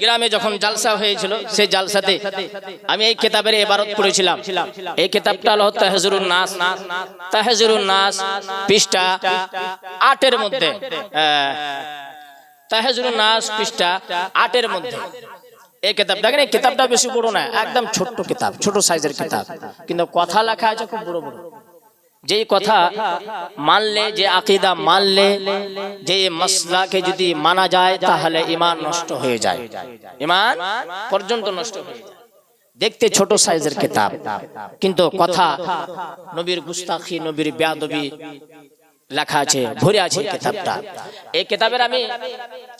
গ্রামে যখন জালসা হয়েছিল সেই জালসাতে আমি এই কেতাবের এবারত পড়েছিলাম। এই কেতাবটা হলো তাহজুরুন নাস। তাহজুরুন নাস পৃষ্ঠা আটের মধ্যে। আহ, তাহজুরুন নাস পৃষ্ঠা আটের মধ্যে। এই কেতাবটা দেখেন এই কেতাবটা বেশি বড় না একদম ছোট্ট কিতাব ছোট সাইজের কিতাব। কিন্তু কথা লেখা আছে খুব বড় বড়। যেই কথা মানলে যে আকিদা মানলে যে মসলাকে যদি মানা যায় তাহলে ইমান নষ্ট হয়ে যায়। ইমান পর্যন্ত নষ্ট হয়ে যায়। দেখতে ছোট সাইজের কিতাব কিন্তু কথা নবীর গুস্তাখি নবীর বেয়াদবি লেখা আছে ভরে আছে কিতাবটা। এই কিতাবের আমি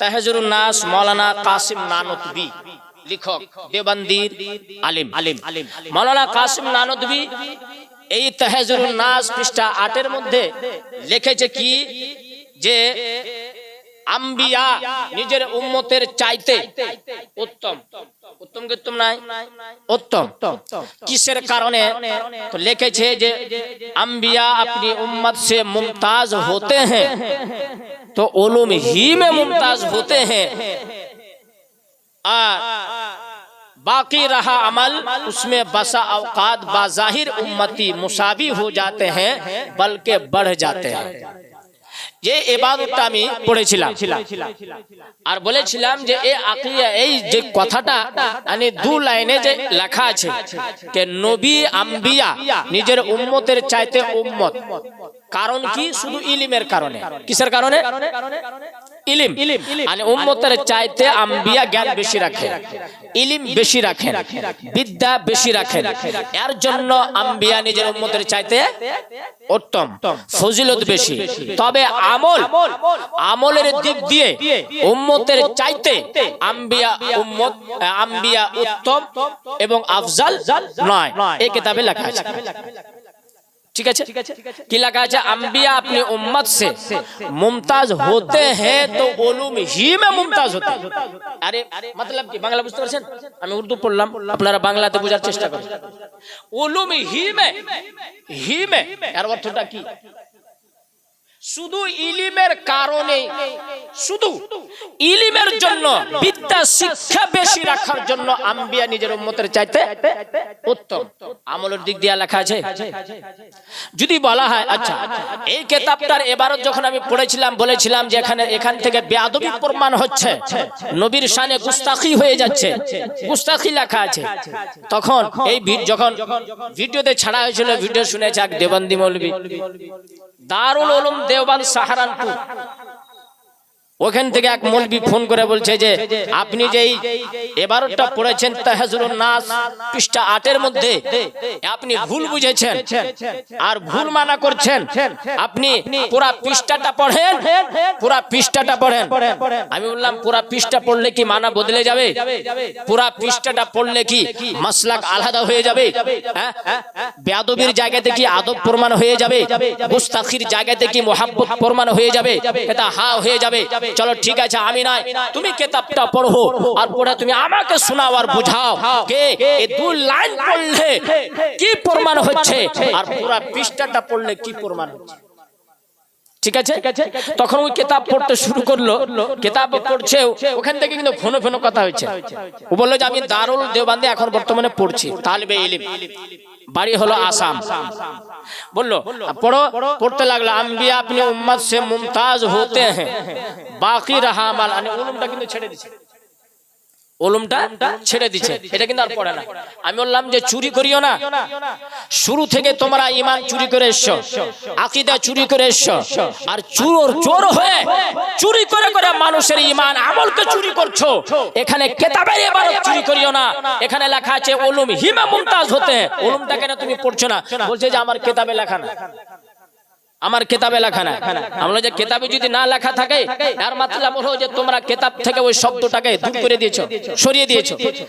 তাহেজুরুন নাস মাওলানা কাসিম নানতবি লেখক দেওবন্দির আলিম। আলিম। মাওলানা কাসিম নানতবি এই তাহেজুরুন নাস পৃষ্ঠা আটের মধ্যে লিখেছে কি যে আম্বিয়া নিজের উম্মতের চাইতে উত্তম উত্তম কি উত্তম নাই উত্তম কিসের কারণে তো লিখেছে যে আম্বিয়া अपनी उम्मत से मुमताज होते हैं तो उलूम ही में मुमताज होते हैं और باقی رہا عمل اس میں بسا اوقات بظاہر امتی مساوی ہو جاتے ہیں بلکہ بڑھ جاتے ہیں যে এবাদতটা আমি পড়েছিলাম। আর বলেছিলাম যে এই আকিয়া, এই যে কথাটা মানে দু লাইনে যে লেখা আছে যে নবী আম্বিয়া নিজের উম্মতের চাইতে উম্মত। কারণ কি? শুধু ইলিমের কারণে। কিসের কারণে? ইলিম। মানে উম্মতের চাইতে আম্বিয়া জ্ঞান বেশি রাখে। ইলিম বেশি রাখেন। বিদ্যা বেশি রাখেন। এর জন্য আম্বিয়া নিজের উম্মতের চাইতে উত্তম ফজিলত বেশি। তবে আমল আমলের দিক দিয়ে উম্মতের চাইতে আম্বিয়া উম্মত আম্বিয়া উত্তম এবং আফজাল নয়। এই কিতাবে লেখা আছে। ठीक है कि लगा है अंबिया अपनी उम्मत से मुमताज होते हैं तो ओलूम ही में मुमताज होते हैं अरे मतलब কি বাংলা বুঝতে পারছেন আমি উর্দু পড়লাম আপনারা বাংলাতে বোঝার চেষ্টা করুন ওলুম হি মে হি মে এর অর্থটা কি শুধু ইলিমের কারণে, শুধু ইলিমের জন্য, বিদ্যা, শিক্ষা বেশি রাখার জন্য আম্বিয়া নিজের উম্মতের চাইতে উত্তম। আমলের দিক দিয়ে লেখা আছে। যদি বলা হয় আচ্ছা এই কেতাবটার এবারও যখন আমি পড়েছিলাম, বলেছিলাম যে এখানে, এখান থেকে বেয়াদবি প্রমাণ হচ্ছে, নবীর শানে গুস্তাখি হয়ে যাচ্ছে, গুস্তাখি লেখা আছে। তখন এই যখন ভিডিওতে ছাড়া হয়েছিল, ভিডিও শুনেছে এক দেবন্দি মৌলবী। দারুল উলুম দেওবান সাহারানপুর। ওখান থেকে এক মৌলবি ফোন করে বলছে যে, আপনি যেই এবারটা পড়েছেন তাহাজুরুন নাস, পৃষ্ঠা আটের মধ্যে, আপনি ভুল বুঝেছেন আর ভুল মানা করছেন। আপনি পুরা পৃষ্ঠাটা পড়েন, পুরা পৃষ্ঠাটা পড়েন। আমি বললাম, পুরা পৃষ্ঠা পড়লে কি মানা বদলে যাবে? পুরা পৃষ্ঠাটা পড়লে কি মাসলাক আলাদা হয়ে যাবে? হ্যাঁ? বেয়াদবির জায়গাতে কি আদব প্রমাণ হয়ে যাবে? গুস্তাখির জায়গাতে কি মোহাব্বত প্রমাণ হয়ে যাবে? এটা হা হয়ে যাবে। চলো ঠিক আছে আমি নাই। তুমি কেতাবটা পড়ো আর পড়ে তুমি আমাকে শোনাও আর বুঝাও কে? এই দু লাইন পড়লে কি প্রমাণ হচ্ছে? আর পুরা পৃষ্ঠাটা পড়লে কি প্রমাণ হচ্ছে? ঠিক আছে? তখন ওই কেতাব পড়তে শুরু করল। কেতাব পড়ছে ওখান থেকে কিন্তু ফোনো ফোনো কথা হচ্ছে ও বলল যে আমি দারুল দেওবান্দে এখন বর্তমানে পড়ছি তালবে ইলিম। বাড়ি হলো আসাম। বলল, পড়ো, পড়তে লাগল, আম্বিয়া আপনি উম্মত সে মুমতাজ হতে হ্যাঁ বাকি রহা মানে উলুমটা কিন্তু ছেড়ে দিচ্ছে ওলুমটা ছেড়ে দিচ্ছে এটা কিন্তু আর পড়ে না। আমি বললাম যে চুরি করিও না। শুরু থেকে তোমরা ইমান চুরি করে এসছো আকিদা চুরি করে এসছো আর চোর চোর হয়ে চুরি করে করে মানুষের ইমান আমলকে চুরি করছ। এখানে কেতাবের এবার চুরি করিও না। এখানে লেখা আছে ওলুম হিমা মুমতাজ হতে। ওলুমটা কেন তুমি পড়ছো না? বলছে যে আমার কেতাবে লেখা না। আমার কেতাবে লেখা না আমরা যে কেতাবে যদি না লেখা থাকে তার মাতলাব হলো যে তোমরা কেতাব থেকে ওই শব্দটাকে দূর করে দিয়েছ সরিয়ে দিয়েছ।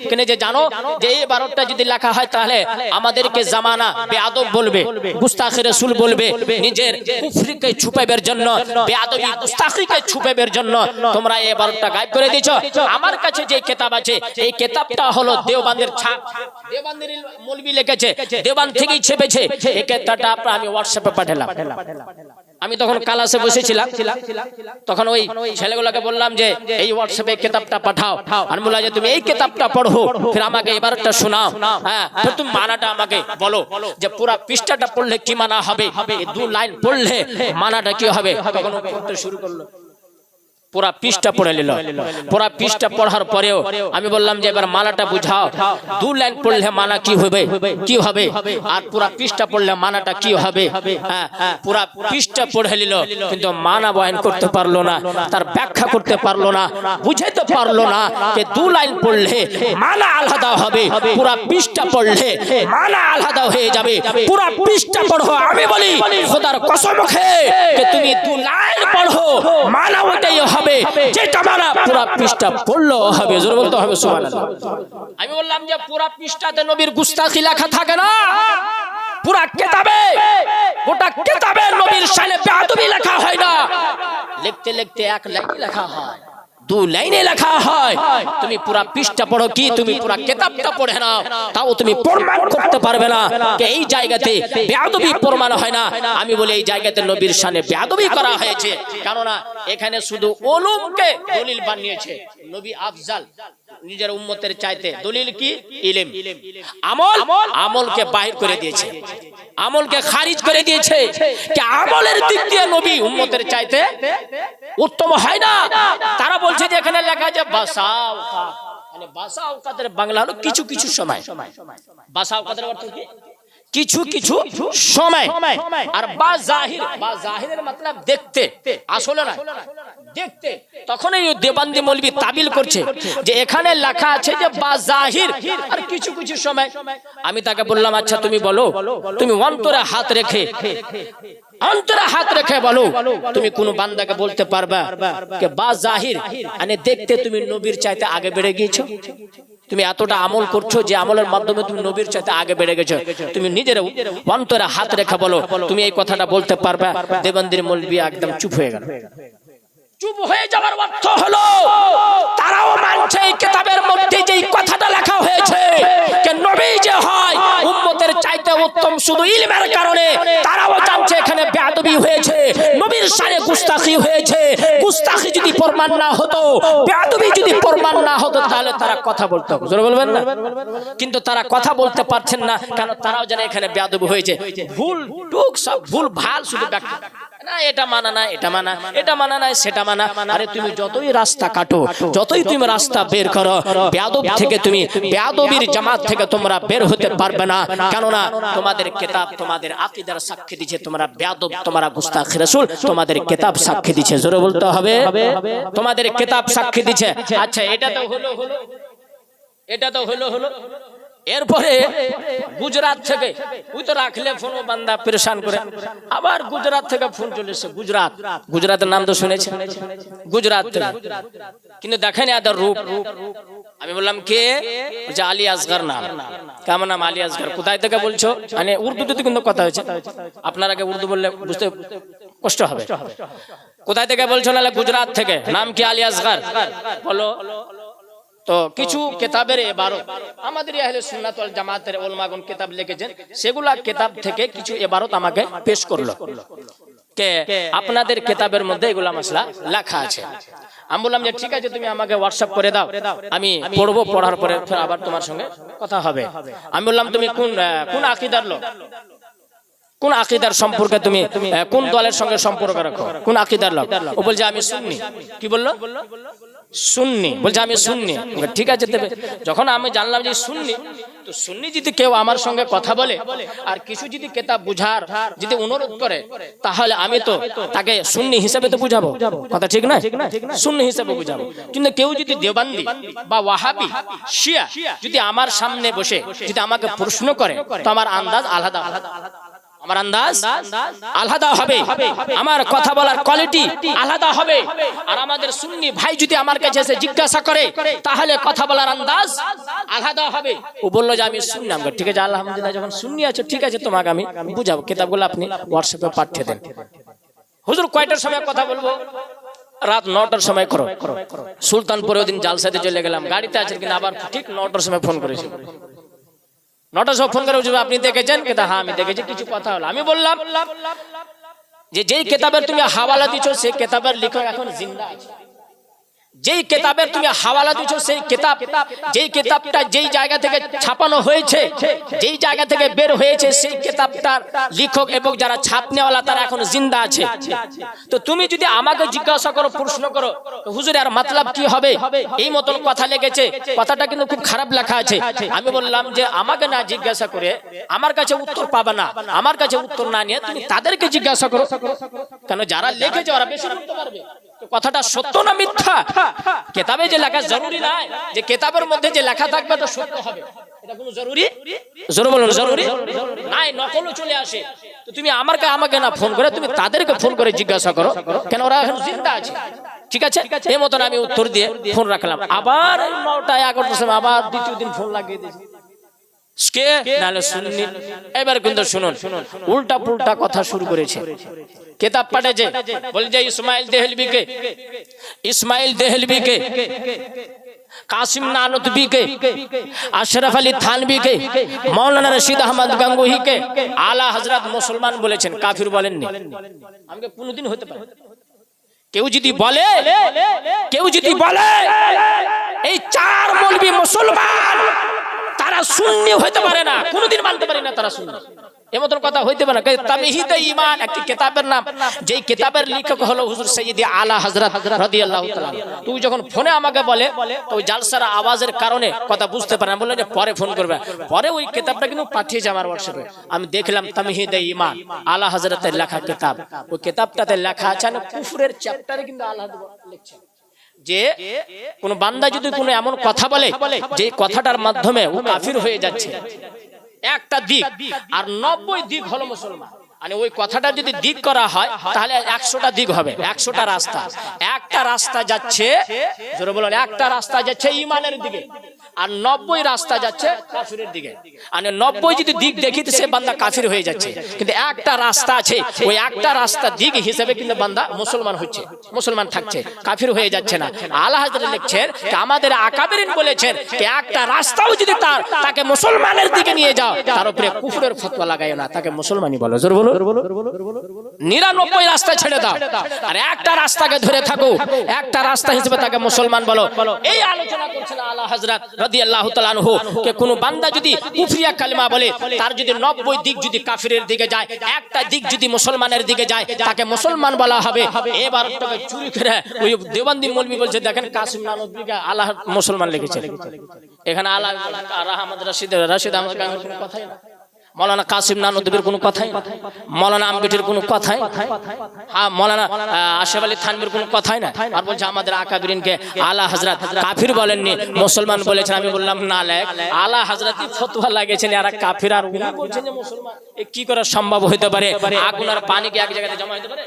কেন যে জানো যে এই বারোটা যদি লেখা হয় তাহলে আমাদেরকে জামানা বেয়াদব বলবে গুস্তাখি রাসূল বলবে নিজের কুফরিকে ছুপাইবার জন্য বেয়াদবি গুস্তাখিকে ছুপাইবার জন্য তোমরা এই বারোটা গায়েব করে দিয়েছ। আমার কাছে যে কেতাব আছে এই কেতাবটা হলো দেওবান্দের ছাপ। দেওবান্দের মৌলবি লিখেছে দেওবান থেকেই ছেপেছে। এই কেতাবটা আমি হোয়াটসঅ্যাপে পাঠালাম। আমি তখন কালাসে বসেছিলাম। তখন ওই ছেলেগুলোকে বললাম যে এই হোয়াটসঅ্যাপে কিতাবটা পাঠাও। আর বললাম যে তুমি এই কিতাবটা পড়ো। ফির আমাকে এবারটা শোনাও। হ্যাঁ তুমি মানাটা আমাকে বলো যে পুরা পৃষ্ঠাটা পড়লে কি মানা হবে? এই দু লাইন পড়লে মানাটা কি হবে? তখন পড়তে শুরু করল। পুরা পৃষ্ঠা পড়ে নিল। পুরা পৃষ্ঠা পড়ার পরেও আমি বললাম যে এবার মালাটা বুঝাও। দু লাইন পড়লে মানা কি হবে? কি হবে? আর পুরা পৃষ্ঠা পড়লে মানাটা কি হবে? হ্যাঁ পুরা পৃষ্ঠা পড়ে নিল, কিন্তু মানা বয়ান করতে পারল না, তার ব্যাখ্যা করতে পারল না, বুঝাইতে পারল না যে দু লাইন পড়লে মানা আলাদা হবে, পুরা পৃষ্ঠা পড়লে মানা আলাদা হয়ে যাবে। পুরা পৃষ্ঠা পড়ো, আমি বলি, খোদার কসম খেয়ে যে তুমি দু লাইন পড়ো মানা ওটাই হবে। যেটা মারা পুরা পৃষ্ঠা পড়ল হবে। জোর বলতে হবে সুবহানাল্লাহ। আমি বললাম যে পুরা পৃষ্ঠাতে নবীর গুস্তাখি লেখা থাকে না। পুরা কেতাবে গোটা কেতাবে নবীর শানে বেয়াদবি লেখা হয় না। লিখতে লিখতে এক লাইন লেখা হয়। দু লাইনে লেখা হয়। তুমি পুরা পৃষ্ঠা পড়ো কি? তুমি পুরা কেতাবটা পড়ে নাও। তাও তুমি প্রমাণ করতে পারবে না এই জায়গাতে বেয়াদবি প্রমাণ হয় না। আমি বলি এই জায়গাতে নবীর সামনে বেয়াদবি করা হয়েছে। কেননা এখানে শুধু ওলুমকে দলিল বানিয়েছে। নবী আফজাল নিজের উম্মতের চাইতে। দলিল কি? ইলেম। আমল? আমলকে বাহির করে দিয়েছে। আমলকে খারিজ করে দিয়েছে। যে আমলের দিক দিয়ে নবী উম্মতের চাইতে উত্তম হয় না? তারা বলছে যে এখানে লেখা আছে বাসাও মানে বাসা আওকাতের বাংলা হলো কিছু কিছু সময়। বাসা আওকাতের অর্থ কি? কিছু কিছু সময়। আর বা জাহির বা জাহিরের মতলব দেখতে। আসলে না। দেখতে। তখন এই দেবান্দি মৌলবি তাবিল করছে যে এখানে লেখা আছে যে বা জাহির, আর কিছু কিছু সময়। আমি তাকে বললাম আচ্ছা তুমি বলো, তুমি অন্তরে হাত রেখে, অন্তরে হাত রেখে বলো, তুমি কোন বান্দাকে বলতে পারবা যে বা জাহির মানে দেখতে তুমি নবীর চাইতে আগে বেড়ে গিয়েছো? তুমি এতটা আমল করছ যে আমলের মাধ্যমে তুমি নবীর চাইতে আগে বেড়ে গেছো। তুমি নিজের অন্তরে হাত রেখে বলো, তুমি এই কথাটা বলতে পারবা? দেবন্দির মৌলবি একদম চুপ হয়ে গেল। চুপ হয়ে যাওয়ার অর্থ হলো, তারাও মানছে এই কিতাবের মধ্যে যে কথাটা লেখা হয়েছে, যে নবী যে হয়, উম্মতের চাইতে উত্তম শুধু ইলমের কারণে, তারাও জানছে এখানে বেয়াদবি হয়েছে, নবীর সারে গুস্তাখি হয়েছে, গুস্তাখি যদি প্রমাণ না হতো, বেয়াদবি যদি প্রমাণ না হতো, তাহলে তারা কথা বলতো। জোরে বলবেন না? কিন্তু তারা কথা বলতে পারছেন না কারণ তারাও জানে এখানে বেয়াদবি হয়েছে? ভুল টুক সব, ভুল ভালো শুধু ব্যাখ্যা। এটা মানা এটা মানা। এটা মানা সেটা মানা। তুমি যতই রাস্তা কাটো, যতই তুমি রাস্তা বের করো থেকে তুমি বের হতে পারবে না। কেননা তোমাদের কেতাব, তোমাদের আকীদার সাক্ষী তোমরা বেয়াদব, তোমরা তোমাদের কেতাব সাক্ষী দিচ্ছে জোরে বলতে হবে? তোমাদের কেতাব সাক্ষী দিচ্ছে আচ্ছা এটা তো হলো হলো, এটা তো হলো হলো। এরপরে গুজরাট থেকে, ওই তো রাখলে ফোন বান্দা পরেশান করে। আবার গুজরাট থেকে ফোন চলে গুজরাট। গুজরাটের নাম তো শুনেছে। গুজরাট থেকে। কিন্তু দেখেন এদের রূপ। আমি বললাম, কে? বলছে, আলী আসগার নাম। কেমন নাম? আলী আসগার। কোথায় থেকে বলছো? মানে উর্দুতে কিন্তু কথা হয়েছে। আপনার আগে উর্দু বললে বুঝতে কষ্ট হবে। কোথায় থেকে বলছো নাহলে গুজরাট থেকে? নাম কি আলী আসগার? বলো। তো কিছু কেতাবের এবারত আমাদের আহলে সুন্নাত ওয়াল জামাতের ওলমাগণ কিতাব লিখেছেন সেগুলা কিতাব থেকে কিছু এবারত আমাকে পেশ করল। কে? আপনাদের কিতাবের মধ্যে এগুলা মশলা লেখা আছে। আমি বললাম যে ঠিক আছে তুমি আমাকে হোয়াটসঅ্যাপ করে দাও। আমি পড়ব পড়ার পরে আবার তোমার সঙ্গে কথা হবে। আমি বললাম তুমি কোন কোন আকিদার লোক? কোন আকিদার সম্পর্কে তুমি কোন দলের সঙ্গে সম্পর্ক রাখো? কোন আকিদার লোক? ও বলছে আমি শুননি কি বলল? শুননি বলছে আমি শুননি ঠিক আছে দেবে যখন আমি জানলাম যে শুননি তো শুননি যদি কেউ আমার সঙ্গে কথা বলে আর কিছু যদি কেতাব বুঝার যদি অনুরোধ করে তাহলে আমি তো তাকে শুননি হিসেবে তো বুঝাবো। কথা ঠিক না শুননি হিসেবে বুঝাবো। কিন্তু কেউ যদি দেবান্দি বা ওয়াহাবি শিয়া যদি আমার সামনে বসে যদি আমাকে প্রশ্ন করে তো আমার আন্দাজ আলাদা আলাদা। আমার আন্দাজ? আলাদা হবে। আমার কথা বলার কোয়ালিটি আলাদা হবে। আর আমাদের সুন্নি ভাই যদি আমার কাছে এসে জিজ্ঞাসা করে তাহলে কথা বলার আন্দাজ আলাদা হবে। ও বলল যে আমি শুনলাম ঠিক আছে আলহামদুলিল্লাহ যখন শুনি আছে ঠিক আছে তোমাকে আমি বুঝাবো। কিতাবগুলো আপনি হোয়াটসঅ্যাপে পাঠিয়ে দেন। হুজুর কয়টার সময় কথা বলব? রাত নটার সময় করো। সুলতানপুরে ওদিন জালসাতে চলে গেলাম। গাড়িতে আছে কিন্তু আবার ঠিক নটার সময় ফোন করেছি। নটা সব ফোন করে আপনি দেখেছেন? কেতা হ্যাঁ আমি দেখেছি, কিছু কথা হলো। আমি বললাম যে, যেই কেতাবের তুমি হাওয়ালা দিচ্ছ সেই কেতাবের লেখক এখন জিন্দা আছে। যেই কেতাবের তুমি হাওয়ালা দিচ্ছ সেই কেতাব, যেই কেতাবটা যেই জায়গা থেকে ছাপানো হয়েছে, যেই জায়গা থেকে বের হয়েছে, সেই কেতাবটার লেখক এবং যারা ছাপনেওয়ালা, তারা এখন জিন্দা আছে। তো তুমি যদি আমাকে জিজ্ঞাসা করো, প্রশ্ন করো হুজুর আর মতলব কি হবে? এই মতন কথা লেগেছে। কথাটা কিন্তু খুব খারাপ লেখা আছে। আমি বললাম যে, আমাকে না জিজ্ঞাসা করে আমার কাছে উত্তর পাবে না। আমার কাছে উত্তর না নিয়ে তুমি তাদেরকে জিজ্ঞাসা করো। কেন যারা লিখেছে, ওরা বেশি পারবে? কথাটা সত্য না মিথ্যা? কেতাবে যে লেখা জরুরি নয় যে কেতাবের মধ্যে যে লেখা থাকবে তো সত্য হবে। এটা কোনো জরুরি? জোরে বলুন জরুরি? নাই নকলও চলে আসে। তো তুমি আমাকে আমাকে না ফোন করে তুমি তাদেরকে ফোন করে জিজ্ঞাসা করো কেন ওরা এখন জিন্দা আছে? ঠিক আছে? এই মতন আমি উত্তর দিয়ে ফোন রাখলাম। আবার এই নটা এগারোটার সময় আবার দ্বিতীয় দিন ফোন লাগিয়ে দিয়েছি। কে? নাহলে শুননি এবার কিন্তু শুনুন উল্টা পুল্টা কথা শুরু করেছে। কেতাব পাঠেছে, বলে যে ইসমাইল দেহলবিকে ইসমাইল দেহলবিকে, কাসিম নানতবিকে, আশরাফ আলী থানবিকে, মৌলানা রশিদ আহমদ গাঙ্গুহিকে, আলা হজরত মুসলমান বলেছেন, কাফির বলেননি। আমাকে কোনোদিন হতে পারে কেউ যদি বলে, কেউ যদি বলে, এই চার মৌলবি মুসলমান তারা শূন্য হইতে পারে না, কোনোদিন মানতে পারে না তারা শূন্য। এমন কথা হইতে পারে না। তামিহিদ ইমান একটি কিতাবের নাম, যেই কিতাবের লেখক হলো হুজুর সৈয়দি আলা হযরত রাদিয়াল্লাহু তাআলা। তুই যখন ফোনে আমাকে বলে, তো জালসার আওয়াজের কারণে কথা বুঝতে পারে না। বললে যে পরে ফোন করবে। পরে ওই কিতাবটা কিন্তু পাঠিয়েছে আমার হোয়াটসঅ্যাপে আমি দেখলাম তামিহিদ ইমান আলা হযরতের লেখা কিতাব। ওই কিতাবটাতে লেখা আছে না কুফরের চ্যাপ্টারে কিন্তু আল্লাহ লিখছেন যে কোন বান্দা যদি কোনো এমন কথা বলে যে কথাটার মাধ্যমে ও কাফির হয়ে যাচ্ছে। একটা দিক আর নব্বই দিক হলো মুসলমান। মানে ওই কথাটা যদি দিক করা হয়, তাহলে একশোটা দিক হবে, একশোটা রাস্তা। একটা রাস্তা যাচ্ছে একটা রাস্তা যাচ্ছে ইমানের দিকে। আর নব্বই রাস্তা যাচ্ছে কাফিরের দিকে। মানে নব্বই যদি দিক দেখি সে বান্দা কাফির হয়ে যাচ্ছে। কিন্তু একটা রাস্তা আছে, ওই একটা রাস্তা দিক হিসেবে কিন্তু বান্দা মুসলমান হচ্ছে, মুসলমান থাকছে, কাফির হয়ে যাচ্ছে না। আল্লাহ লিখছেন আমাদের আকাবেরিন বলেছেন একটা রাস্তাও যদি তার, তাকে মুসলমানের দিকে নিয়ে যাও, তার উপরে কুফরের ফতোয়া লাগাইও না, তাকে মুসলমানই বলো। জোর বলো নিরানব্বই রাস্তা ছেড়ে দাও। আর একটা রাস্তাকে ধরে থাকো, একটা রাস্তা হিসেবে তাকে মুসলমান বলো। এই আলোচনা করছেন আল্লাহ হযরত রাদিয়াল্লাহু তাআলা আনহু কে কোন বান্দা যদি কুফরিয়া কালিমা বলে তার যদি নব্বই দিক যদি কাফিরের দিকে যায় একটা দিক যদি মুসলমানের দিকে যায় তাকে মুসলমান বলা হবে। এবার তোকে চুরি করে ওই দেওবন্দি মৌলবি বলছে দেখেন কাসিম নানবিকে আল্লাহ মুসলমান লিখেছে। এখানে আল্লাহ আহমদ রশিদ রশিদ কথাই না। মৌলানা কাসিম নানদীর কোনো কথাই মলানা আম্বেটের কোনো কথাই হ্যাঁ মৌলানা আশেফ আলী থানবির কোনো কথাই না। আর বলছে, আমাদের আকাবিরিনকে আলা হাজরাত কাফির বলেননি। মুসলমান বলেছেন। আমি বললাম, না লেখ আলা হাজরাতই ফতোয়া লাগিয়েছেন। আর কাফির আর বলছেন যে মুসলমান। কি করা সম্ভব হতে পারে? আগুন আর পানি কি এক জায়গাতে জমা হতে পারে?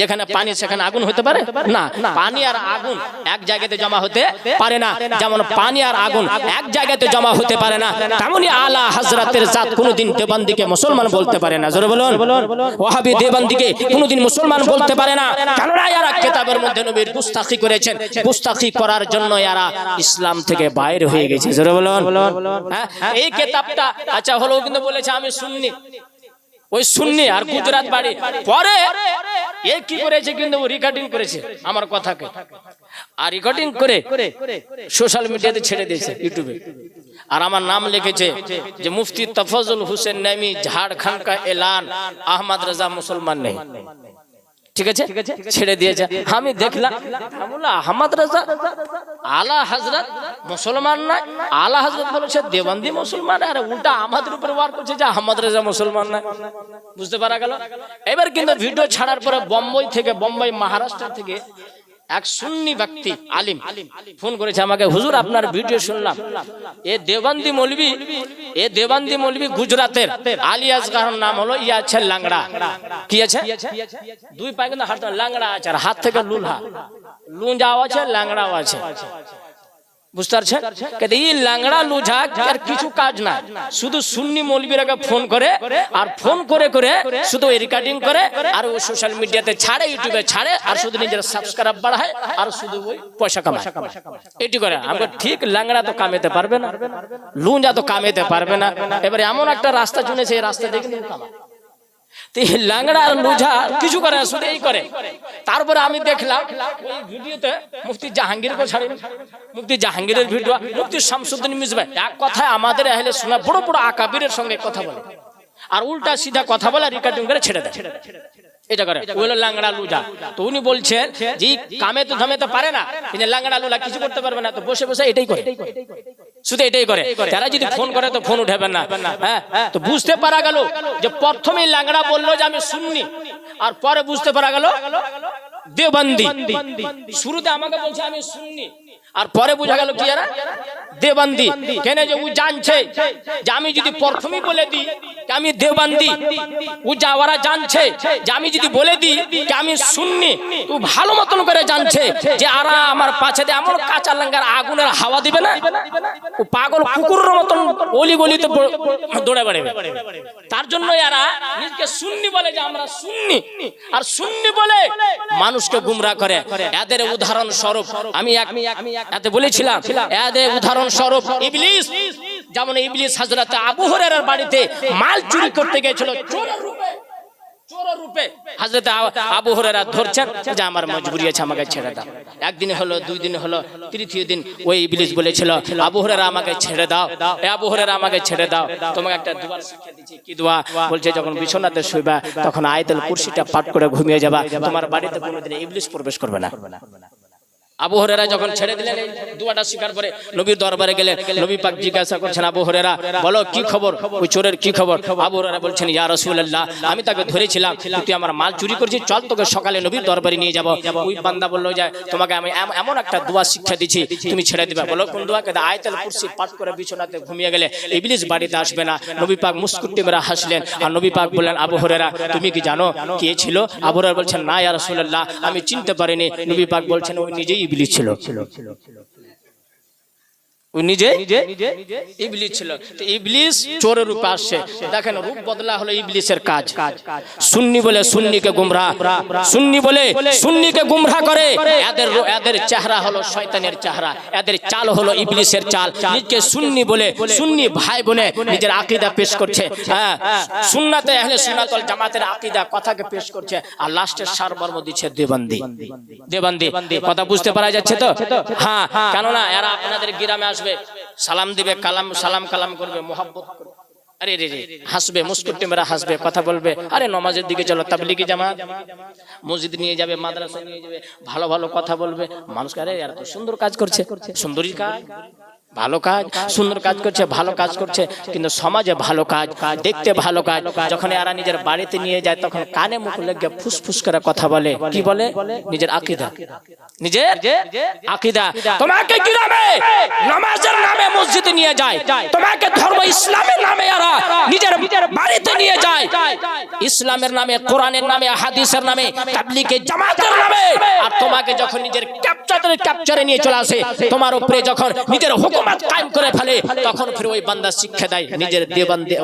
যেখানে পানি সেখানে আগুন হতে পারে? না পানি আর আগুন এক জায়গাতে জমা হতে পারে না। যেমন পানি আর আগুন এক জায়গাতে জমা হতে পারে না। তেমনি আলা হাজরাতের জাত কোনোদিন দেবান্দিকে মুসলমান বলতে পারে না। জোরে বলুন। ওহাবি দেবান্দিকে কোনোদিন মুসলমান বলতে পারে না। কেননা এরা কেতাবের মধ্যে নবীর গুস্তাখি করেছেন। গুস্তাখি করার জন্য এরা ইসলাম থেকে বাইরে হয়ে গেছে। জোরে বলুন। হ্যাঁ এই কেতাবটা আচ্ছা হলো কিন্তু বলেছে আমি শুননি। ওই শুননি আর গুজরাট বাড়ি। পরে এ কি করেছে কিন্তু? রেকর্ডিং করেছে আমার কথাকে। আর রেকর্ডিং করে সোশ্যাল মিডিয়াতে ছেড়ে দিয়েছে ইউটিউবে আর আমার নাম লিখেছে যে মুফতি তফজল হুসেন নামি ঝাড়খণ্ড কা এলান আহমদ রাজা মুসলমান নেই। ঠিক আছে? ছেড়ে দিয়েছে। আমি দেখলাম আহমদ রাজা আলা হাজরত মুসলমান না আলা হাজরত বলেছে দেবন্দি মুসলমান আর উল্টা আমাদের উপরে ওয়ার করছে যে আহমদ রাজা মুসলমান না বুঝতে পারা গেল? এবার কিন্তু ভিডিও ছাড়ার পরে বোম্বাই থেকে বোম্বাই মহারাষ্ট্র থেকে এক সুন্নি ব্যক্তি আলিম। ফোন করেছে আমাকে হুজুর আপনার ভিডিও শুনলাম। এ দেবান্দি মলবি এ দেবান্দি মলবি গুজরাতের। আলী আজগার নাম হলো ইয়া আছে লাংড়া। কি আছে? দুই পায়ে কিন্তু হাত লাংড়া আছে আর হাত থেকে লুলহা। লুঞ্জাও আছে লাংড়াও আছে। বুঝতে পারছেন? এই লুঝা আর কিছু কাজ না শুধু সুন্নি মৌলবীরাকে ফোন করে আর ফোন করে করে শুধু রেকর্ডিং করে আর ওই সোশ্যাল মিডিয়াতে ছাড়ে ইউটিউবে ছাড়ে আর শুধু নিজের সাবস্ক্রাইব বাড়ায় আর শুধু ওই পয়সা কামায়। এটি করে আমাকে ঠিক লাংড়া তো কামেতে পারবে না লুঞ্জা তো কামেতে পারবে না। এবারে এমন একটা রাস্তা চুনেছে এই রাস্তা দেখে কামায়। আর লুঝা কিছু করে না, শুধু এই করে। তারপরে আমি দেখলাম ওই ভিডিওতে মুফতি জাহাঙ্গীরকে ছাড়ি মুফতি জাহাঙ্গীরের ভিডিও মুফতি শামসুদ্দিন মিসবাই এক কথায় আমাদের এহলে শোনা বড় বড় আকাবিরের সঙ্গে কথা বলে। আর উল্টা সিধা কথা বলে রেকর্ডিং করে ছেড়ে দেয়। এটা করে। ল্যাংড়া লুজা। তো উনি বলছেন যে কামে তো ধামে তো পারে না। কিন্তু ল্যাংড়া লুলা কিছু করতে পারবে না। তো বসে বসে এটাই করে। শুধু এটাই করে। তারা যদি ফোন করে তো ফোন উঠাবেন না। হ্যাঁ? তো বুঝতে পারা গেল যে প্রথমেই ল্যাংড়া বলল যে আমি শুননি আর পরে বুঝতে পারা গেল দেবন্দি শুরুতে আমাকে বলছে আমি শুননি আর পরে বোঝা গেল কি এরা? দেবন্দি কেন যে ও জানছে? যে আমি যদি প্রথমেই বলে দিই যে আমি দেবন্দি ও যা ওরা জানছে। যে আমি যদি বলে দিই যে আমি শুননি ও ভালো মতন করে জানছে যে আরা আমার দিয়ে এমন কাঁচা লাঙ্গার আগুনের হাওয়া দিবে না? ও পাগল কুকুরের মতন অলি গলিতে দৌড়ে বেড়াবে। তার জন্য এরা নিজকে শুননি বলে যে আমরা শুননি আর শুননি বলে মানুষকে গুমরা করে। এদের উদাহরণ স্বরূপ আমি এক এতে বলেছিলাম এদের উদাহরণ স্বরূপ ইবলিস। যেমন ইবলিস হাজরত আবু হুরায়রার বাড়িতে মাল চুরি করতে আছে, আমাকে ছেড়ে দাও। ছেড়ে দাও। তোমাকে বলছে, যখন বিছানাতে শুইবা তখন আয়াতুল কুরসিটা পাঠ করে ঘুমিয়ে যাবা। তোমার বাড়িতে কোনোদিন ইবলিস প্রবেশ করবে না। আবু হরেরা যখন ছেড়ে দিলেন, দুয়াটা স্বীকার করে নবীর দরবারে গেলেন। নবী পাক জিজ্ঞাসা করছেন, আবু হরেরা বলো, কি খবর? ওই চোরের কি খবর? আবু হরেরা বলছেন, ইয়া রাসূলুল্লাহ, আমি তাকে ধরেছিলাম। তুই আমার মাল চুরি করেছিস, চল তোকে সকালে নবীর দরবারে নিয়ে যাব। ওই বান্দা বলল, যে, তোমাকে আমি এমন একটা দোয়া শিক্ষা দিচ্ছি, তুমি ছেড়ে দিবে। বলো, কোন দোয়াকে? আয়াতুল কুরসি পাঠ করে বিছানাতে ঘুমিয়ে গেলে ইবলিস বাড়িতে আসবে না। নবী পাক মুস্কুট্টি মেরা হাসলেন আর নবী পাক বললেন, আবু হরেরা তুমি কি জানো কে ছিল? আবু হরেরা বলছেন, না, ইয়া রাসূলুল্লাহ, আমি চিনতে পারিনি। নবী পাক বলছেন, ওই নিজেই ইবলিস ছিল। ও নিজে ইবলিস ছিল। তো ইবলিস চোরের রূপে আসছে। দেখেন রূপ বদলা হলো ইবলিসের কাজ। সুন্নি বলে সুন্নিকে গুমরা সুন্নি বলে সুন্নিকে গুমরা করে। এদের এদের চেহারা হলো শয়তানের চেহারা। এদের চাল হলো ইবলিসের চাল। নিজকে সুন্নি বলে সুন্নি ভাই বোনে নিজের আকীদা পেশ করছে। হ্যাঁ সুন্নাতে আহলে সুন্নাতুল জামাতের আকীদা কথাকে পেশ করছে। আর লাস্টের সারমর্ম দিচ্ছে দেবন্দি। দেবন্দি। কথা বুঝতে পারা যাচ্ছে তো? হ্যাঁ কেননা এরা আপনাদের গ্রামে আসবে। সালাম দিবে, কালাম, সালাম কালাম করবে, মোহাব্বত করবে। আরে রে রে, হাসবে মুস্কুটে মেরা হাসবে, কথা বলবে। আরে নমাজের দিকে চলো, তাবলিগি জামা মসজিদ নিয়ে যাবে, মাদ্রাসা নিয়ে যাবে, ভালো ভালো কথা বলবে। মানুষকে আরে, আর তো সুন্দর কাজ করছে, সুন্দরী কাজ। ভালো কাজ, সুন্দর কাজ করছে, ভালো কাজ করছে, কিন্তু সমাজে ভালো কাজ, দেখতে ভালো কাজ। যখন এরা নিজের বাড়িতে নিয়ে যায়, তখন কানে মুখ লেগে ফুসফুস করে কথা বলে। কি বলে? নিজের আকিদা। নিজের আকিদা। তোমাকে গ্রামে, নামাজের নামে মসজিদে নিয়ে যায়। তোমাকে ধর্ম ইসলামের নামে এরা নিজের বাড়িতে নিয়ে যায়। ইসলামের নামে, কোরআনের নামে, হাদিসের নামে, তাবলিগে জামাতের নামে। আর তোমাকে যখন নিজের ক্যাপচারে ক্যাপচারে নিয়ে চলে আসে, তোমার উপরে যখন নিজের কায়েম করে ফেলে, তখন ওই বান্দা শিক্ষা দেয়, নিজের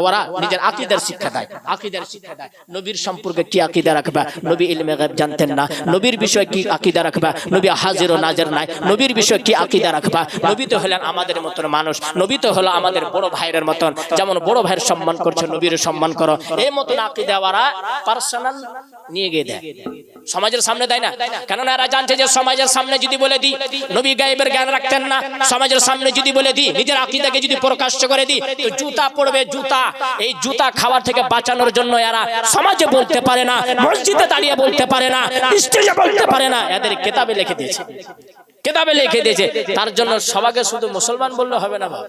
ওরা নিজের আকীদার শিক্ষা দেয়, আকীদার শিক্ষা দেয়। নবীর সম্পর্কে কি আকীদা রাখবা? নবী ইলমে জানতেন না। নবীর বিষয়ে কি আকীদা রাখবা? নবী হাজির ও নাজের নাই। নবীর বিষয়ে কি আকীদা রাখবা? নবী তো হলেন আমাদের মতন মানুষ। নবী তো হলো আমাদের বড় ভাইয়ের মতন। যেমন বড় ভাইয়ের সম্মান করছে, নবীর সম্মান করো। এই মতন আকীদা ওরা পার্সোনাল নিয়ে গিয়ে দেয়। সমাজের সামনে দেয় না। কেননা এরা জানছে যে সমাজের সামনে যদি বলে দিই, নবী গায়েবের জ্ঞান রাখতেন না। সমাজের সামনে যদি বলে দিই, নিজের আকিদাকে যদি প্রকাশ করে দিই, তো জুতা পড়বে জুতা। এই জুতা খাওয়ার থেকে বাঁচানোর জন্য এরা সমাজে বলতে পারে না, মসজিদে দাঁড়িয়ে বলতে পারে না, স্টেজে বলতে পারে না। এদের কেতাবে লিখে দিয়েছে। কেতাবে লিখে দিয়েছে। তার জন্য সবাইকে শুধু মুসলমান বললে হবে না বাবা।